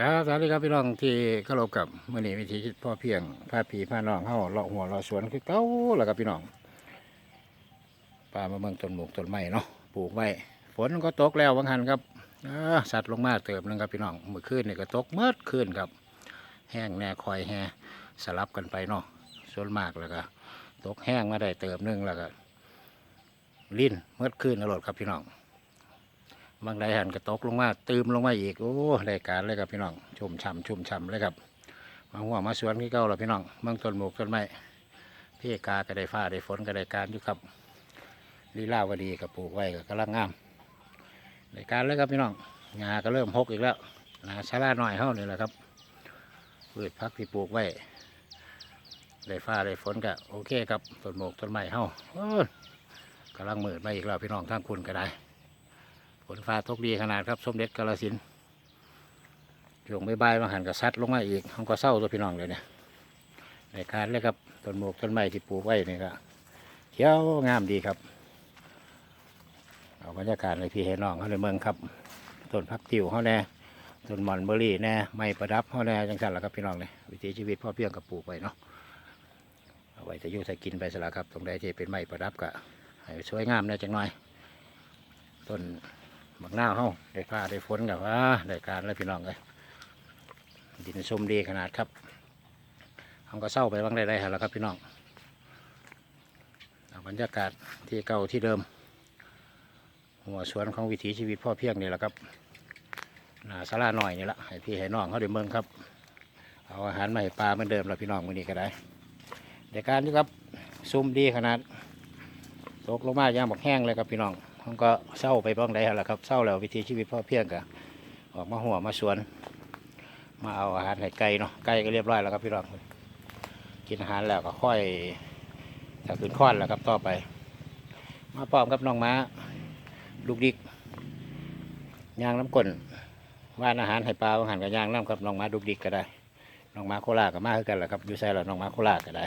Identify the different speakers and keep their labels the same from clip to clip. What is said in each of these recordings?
Speaker 1: ครับสวัสดีครับพี่น้องที่เคารพกับมื่อนี้วิธีคิดพ่อเพียงพาผีพาน้องเฮาเลาะหัวเลาะสวนคือเก้าแล้วครับพี่น้องป่ามาเมืองต้นหมูกต้นไม้เนาะปลูกไว้ฝนก็ตกแล้วบางหันครับอสัตว์ลงมาเติมนึงครับพี่น้องเมื่อคืนนี่ก็ตกเมื่อคืนครับ แห้งแน่คอยแห้สลับกันไปเนาะส่วนมากแล้วก็ตกแห้งมาได้เติมนึงแล้วก็ลิ้นเมื่อคืนอรดครับพี่น้อง บางใดหันก็ตกลงมาตืมลงมาอีกโอ้รายการเลยครับพี่น้องชุ่มฉ่ำชุ่มฉ่ำเลยครับมาหัวมาสวนที่เก่าแล้วพี่น้องเมืองต้นหมูกต้นไม้พี่กาก็ได้ฟ้าได้ฝนก็ได้การอยู่ครับลีลาวดีกับปลูกไว้ก็กำลังงามรายการเลยครับพี่น้องงาก็เริ่มหกอีกแล้วนาชาลาหน่อยเท่านี่แหละครับพืชพักที่ปลูกไว้ได้ฟ้าได้ฝนก็โอเคครับต้นหมกต้นไม้เฮากำลังมืดมาอีกแล้วพี่น้องทั้งคุณก็ได้ นฟ้าตกดีขนาดครับสมเด็จกาลสินธุ์ช่วงบ่ายๆมาหันกับซัดลงมาอีกห้องก็เศร้าตัวพี่น้องเลยเนี่ยในการเลยครับต้นหมวกต้นไม้ที่ปลูกไว้นี่ก็เขียวงามดีครับ เอาบรรยากาศในพี่ให้น้องเขาในเมืองครับต้นพักติวเขาแน่ต้นหมอนเบอร์รี่แน่ไม้ประดับเขาแน่จังสันละครับพี่น้องเลยวิถีชีวิตพ่อเพียงกับปลูกไปเนาะเอาไว้จะยุ่ใส่กินไปสละครับ ตรงใดที่เป็นไม้ประดับก็ให้สวยงามแน่จังหน่อยต้น บักหน้าเฮาได้ฟ้าได้ฝนกับว่าได้การแล้วพี่น้องเลยดินส้มดีขนาดครับเขาก็เศร้าไปบ้างได้ได้แล้วครับพี่น้องบรรยากาศที่เก่าที่เดิม หัวสวนของวิถีชีวิตพ่อเพียงนี่แหละครับหนาสลาหน่อยนี่แหละให้พี่ให้น้องเขาได้เมืองครับ เอาอาหารมาให้ปลาเหมือนเดิมแล้วพี่น้องมื้อนี้ก็ได้ได้การอยู่ครับซุ่มดีขนาดตกลงมาอย่างบักแห้งเลยครับพี่น้อง ผมก็เศร้าไปบ้างได้แล้วครับเศร้าแล้ววิถีชีวิตพ่อเพียงกะออกมาหัวมาสวน มาเอาอาหารให้ไก่เนาะไก่ก็เรียบร้อยแล้วครับพี่รองกินอาหารแล้วก็ค่อยถ้าขึ้นค้อนแล้วครับต่อไป มาพร้อมกับน้องม้า ลูกดิกย่างน้ำก้นว่านอาหารให้ปลาอาหารกับย่างน้ำครับน้องม้าลูกดิกก็ได้น้องม้าโคราก็มาคือกันแหละครับอยู่ใส่แล้วน้องม้าโคราก็ได้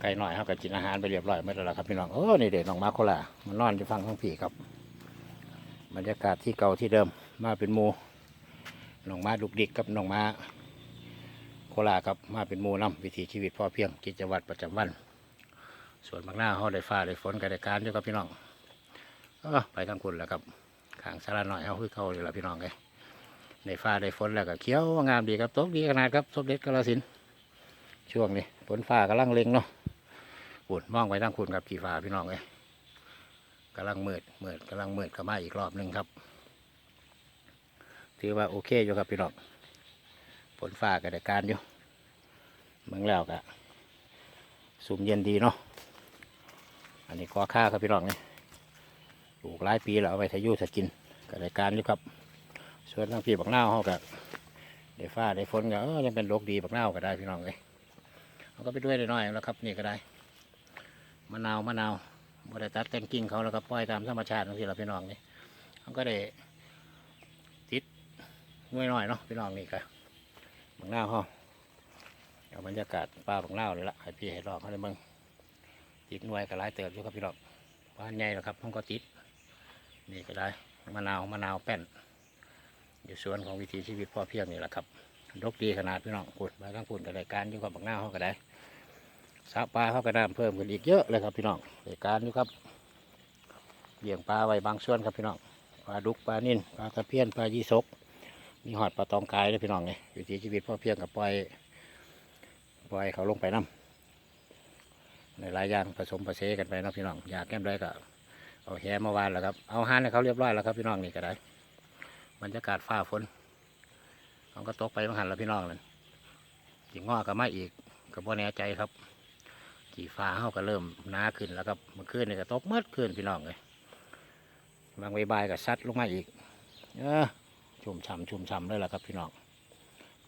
Speaker 1: ไก่หน่อยเขาก็กินอาหารไปเรียบร้อยเมื่อแล้วครับพี่น้องโอ้นี่เด็กน้องมาโคลามันนอนอยู่ฟังข้างผีครับบรรยากาศที่เก่าที่เดิมมาเป็นมูน้องมาดุกดิกกับน้องมาโคลาครับมาเป็นมูนํวิถีชีวิตพอเพียงกิจวัตรประจำวัน ส่วนบางหน้าเขาได้ฟ้าได้ฝนก็ได้การอยู่ครับพี่น้องเออไปทางคุณแล้วครับขางสาราหน่อยเขาคือเขาเลยละพี่น้องเลยได้ฟ้าได้ฝนแล้วก็เขียวงามดีครับตกดีขนาดครับสมเด็จกาลสินช่วงนี้ฝนฟ้ากำลังเล็งเนาะ ปุ่นมองไปทางคุณครับขี่ฟ้าพี่น้องเลยกำลังมืดมืดกำลังมืดเข้ามาอีกรอบหนึ่งครับ ถือว่าโอเคอยู่ครับพี่น้องฝนฟ้าก็ได้การอยู่เมืองแล้วก็สุ่มเย็นดีเนาะอันนี้ขอค่าครับพี่น้องเนี่ยปลูกหลายปีแล้วเอาไปทายุทกินก็ได้การอยู่ครับส่วนทางพี่บักนาวเขาก็ได้ฟ้าได้ฝนก็เออยังเป็นโรคดีบักนาวก็ได้พี่น้องเลยเขาก็ไปด้วยน้อยแล้วครับนี่ก็ได้ มะนาวมะนาวบริตัดแต่งกิ่งเขาแล้วก็ปล่อยตามธรรมชาติของที่เราพี่น้องนี่เขาก็ได้ติดงวยหน่อยเนาะพี่น้องนี่ครับบางหน้าวเขาเอาบรรยากาศป่าบางหน้าเลยละให้พี่ให้รองเขาเลยมึงติดหน่วยก็หลายเติบอยู่ครับพี่น้องบ้านใหญ่แล้วครับเขาก็ติดนี่ก็ได้มะนาวมะนาวแป้น อยู่สวนของวิถีชีวิตพ่อเพียงนี่แหละครับดกดีขนาดพี่น้องกุดใบข้งปุ่นก็ได้การอยู่กับบางหน้าวเขาก็ได้ สระปลาเขาก็น้ำเพิ่มขึ้นอีกเยอะเลยครับพี่น้องรายการอยู่ครับเลี้ยงปลาไว้บางส่วนครับพี่น้องปลาดุกปลานิ่นปลาตะเพียนปลายี่สกมีหอดปลาตองกายเลยพี่น้องเลยวิถีชีวิตพ่อเพียงกับปล่อยปล่อยเขาลงไปน้ำในหลายอย่างผสมผสานกันไปนะพี่น้องอยากแก้มได้ก็เอาแหมาวานแล้วครับเอาหานให้เขาเรียบร้อยแล้วครับพี่น้องนี่ก็ได้บรรยากาศฟ้าฝนเขาก็ตกไปบางหันแล้วพี่น้องเลยจิงงอกับมาอีกกับว่แน่ใจครับ สีฟ้าเขาก็เริ่มหนาขึ้นแล้วครับมื่อคืนนี่ก็ตกเมื่อคืนพี่น้องเลยบางใบายก็ซัดลงมาอีก เออชุ่มฉ่ำชุ่มฉ่ำเลยล่ะครับพี่น้อง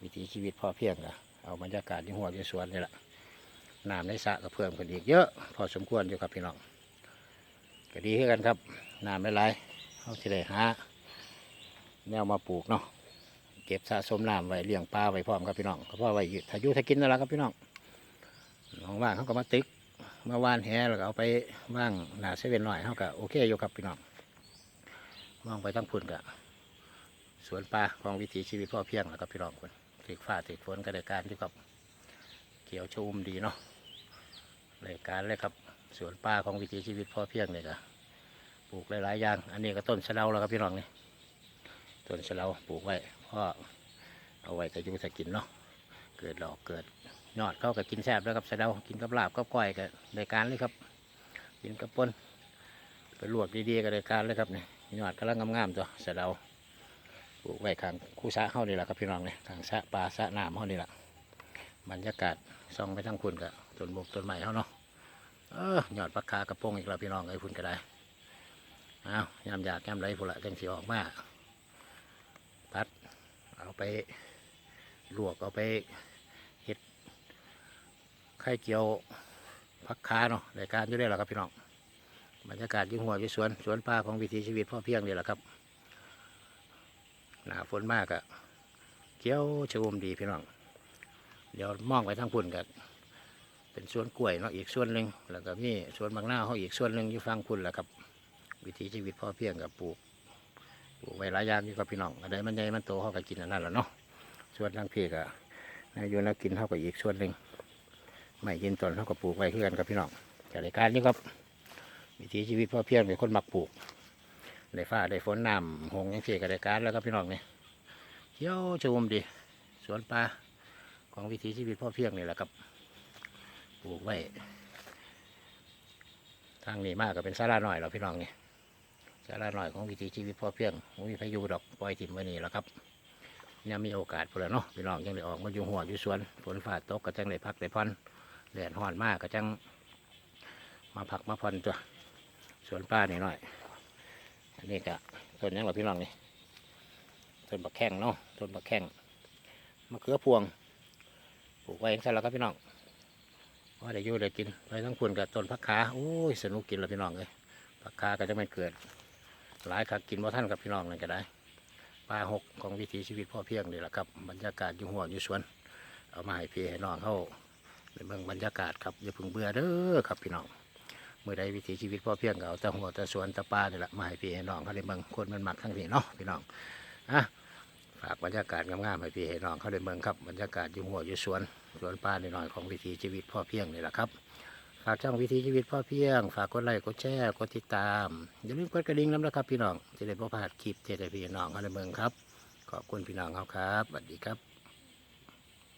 Speaker 1: วิถีชีวิตพอเพียงก็เอาบรรยากาศที่หัวที่สวนนี่แหละน้ำในสระก็เพิ่มขึ้นอีกเยอะ พอสมควรอยู่ครับพี่น้องก็ดีขึ้นกันครับน้ำไม่ไหลเขาจะได้หาแนวมาปลูกเนาะเก็บสะสมน้ำไว้เลี้ยงปลาไว้พร้อมครับพี่น้องก็เพราะไว้ถ้ายู่ถ้ากินนั่นแหละครับพี่น้อง น้องว่างเขาก็มาตึก มาว่านแหแล้วก็เอาไปว่างหนาเซเว่นหน่อยเขาก็โอเคอยู่ครับพี่น้องมองไปทั้งพุ่นก็สวนป่าของวิถีชีวิตพ่อเพียงแล้วครับพี่น้องคนถือฟ้าถือฝนก็ได้การที่ครับเขียวชุ่มดีเนาะรายการเลยครับสวนป่าของวิถีชีวิตพ่อเพียงเนี่ยก็ปลูกหลายๆอย่าง อันนี้ก็ต้นสะเดาแล้วครับพี่น้องนี่ต้นสะเดาปลูกไว้พ่อเอาไว้จะยุ่งจะกินเนาะเกิดดอกเกิด ยอดเขาก็กินแซ่บแล้วครับสะเดากินกับลาบกับก้อยก็รายการเลยครับ กินกับป่นไปลวกดีๆก็รายการเลยครับนี่ยอดกำลังงามๆตัวสะเดาปลูกไว้ข้างคู่สะเฮานี่แหละครับพี่น้องเนี่ยข้างสะปลาสะน้ำเฮานี่แหละบรรยากาศส่องไปทั้งคุณกับต้นบกต้นไม้เฮาเนาะเออยอดปักคากระโปงอีกแล้วพี่น้องไอ้พุ่นก็ได้เอายามอยากยามไรพุ่นละจังสีออกมาตัด เอาไปลวกเอาไป ไข่เจียวพักคาเนาะรายการอยู่ได้แล้วครับพี่น้องบรรยากาศยิ่งหัวยู่สวนสวนป่าของวิถีชีวิตพ่อเพียงนี่แหละครับหนาฝนมากอะเกี้ยวชะอมดีพี่น้องเดี๋ยวมองไปทางพุ่นกันเป็นสวนกล้วยเนาะอีกส่วนหนึ่งแล้วก็มีสวนบางหน้าเขาอีกส่วนหนึ่งอยู่ฟังพุ่นแหละครับ วิถีชีวิตพ่อเพียงกับปลูกปลูกไว้หลายอย่างอยู่กับพี่น้องอะไรมันใหญ่มันโตเขาก็กินอันนั้นแหละเนาะส่วนทางพี่ก็นายโยนแล้วกินเขาก็อีกส่วนหนึ่ง ไม่ยินตนเขาก็ปลูกไว้เพื่อกันกับพี่น้องจากรายการนี้ครับวิถีชีวิตพ่อเพียงเป็นคนมักปลูกได้ฟ้าได้ฝนน้ำหงยังเสียกับรายการแล้วครับพี่น้องเนี่ยเที่ยวชมดีสวนป่าของวิถีชีวิตพ่อเพียงนี่แหละครับปลูกไว้ทางนี้มากก็เป็นสาราหน่อยเราพี่น้องเนี่ยสาราหน่อยของวิถีชีวิตพ่อเพียงมีพายุดอกปล่อยถิ่มไว้นี่แหละครับเนี่ยมีโอกาสพอแล้วเนาะพี่น้องยังได้ออกมาอยู่หัวอยู่สวนฝนฟ้าตกก็จังได้พักได้พอน แดดฮ้อนมากก็จัง มาพักมาผ่อนตัวสวนป่านี่หน่อยอันนี้ก็ต้นยังหรอพี่น้องนี่ต้นบักแข้งเนาะต้นบักแข้งมะเขือพวงปลูกไว้เองซะแล้วครับพี่น้องว่าได้ยู่ได้กินไปทั้งพุ่นกับต้นผักขาโอ้ยสนุกกินแล้วพี่น้องเลยผักขาก็จะไม่เกิด หลายคักกินว่าท่านกับพี่น้องเลยก็ได้ปลาหกของวิถีชีวิตพ่อเพียงนี่แหละครับบรรยากาศอยู่หัวอยู่สวน เอามาให้พี่ให้น้องเขา ในเมืองบรรยากาศครับอย่าพิ่งเบื่อเด้อครับพี่น้องเมื่อใดวิถีชีวิตพ่อเพียงก็เอาต่หัวต่สวนต่ป่าเนี่แหละมาให้พี่ให้น้องเขาได้เมืองคนมันหมักทั้งพี่เนาะพี่น้องอะฝากบรรยากาศงามๆให้พี่ให้น้องเขาได้เมืองครับบรรยากาศอยู่หัวอยู่สวนสวนป่าในหน่อยของวิถีชีวิตพ่อเพียงนี่แหละครับฝากช่องวิถีชีวิตพ่อเพียง ฝากกดไลค์กดแชร์กดติดตามอย่าลืมกดกระดิ่งน้ำนะครับพี่น้องจะได้พบผ่าดคลิปเจได้พี่น้องเขาได้เมืองครับ ขอบคุณพี่น้องเขาครับสวัสดีครับ